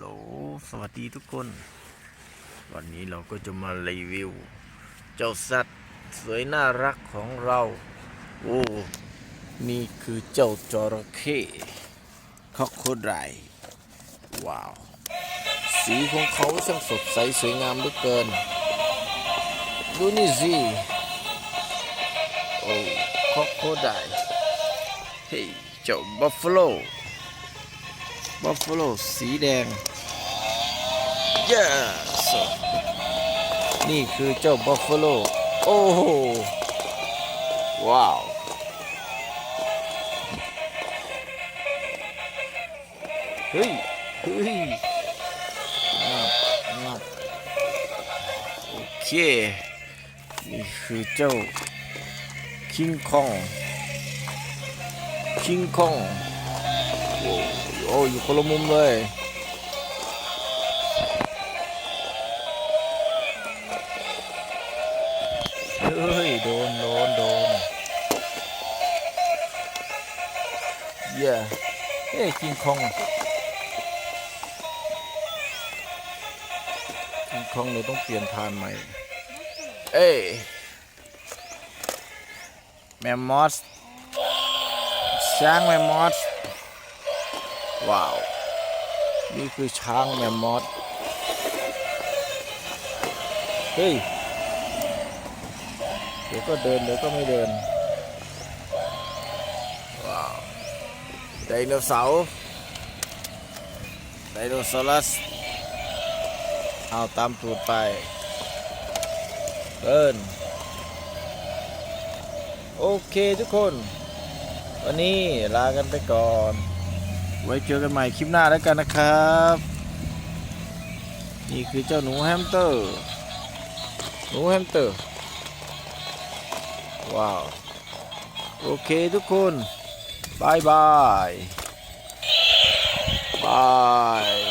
โหลสวัสดีทุกคน วันนี้เราก็จะมารีวิว เจ้าสัตว์สวยน่ารักของเรา โอ้ นี่คือเจ้าจระเข้คอกโคไดว้าว สีของเขาช่างสดใสสวยงามเหลือเกิน ดูนี่สิโอ้คอกโคไดเฮ้ยเจ้าบัฟฟาโล บัฟฟาโลสีแดง yes นี่คือเจ้าบัฟฟาโลโอ้โห ว้าวเฮ้ยเฮ้ยงับงับโอเค นี่คือเจ้าคิงคองคิงคอง โอ้อยู่คนละมุมเลยเฮ้ย โดน โดน โดน เย้เฮ้ยกิงคองกิงคองเราต้องเปลี่ยนทานใหม่ เอ้ยแมมมอสช้างแมมมอส ว้าว นี่คือช้างแมมมอสเฮ้ย เดี๋ยวก็เดินเดี๋ยวก็ไม่เดิน ว้าว ไดโนเสาร์ ไดโนเสารัส เอาตามตูดไป เดิน โอเคทุกคน วันนี้ลากันไปก่อน ไว้เจอกันใหม่คลิปหน้าแล้วกันนะครับ นี่คือเจ้าหนูแฮมสเตอร์ หนูแฮมสเตอร์ ว้าว โอเคทุกคนบายบายบาย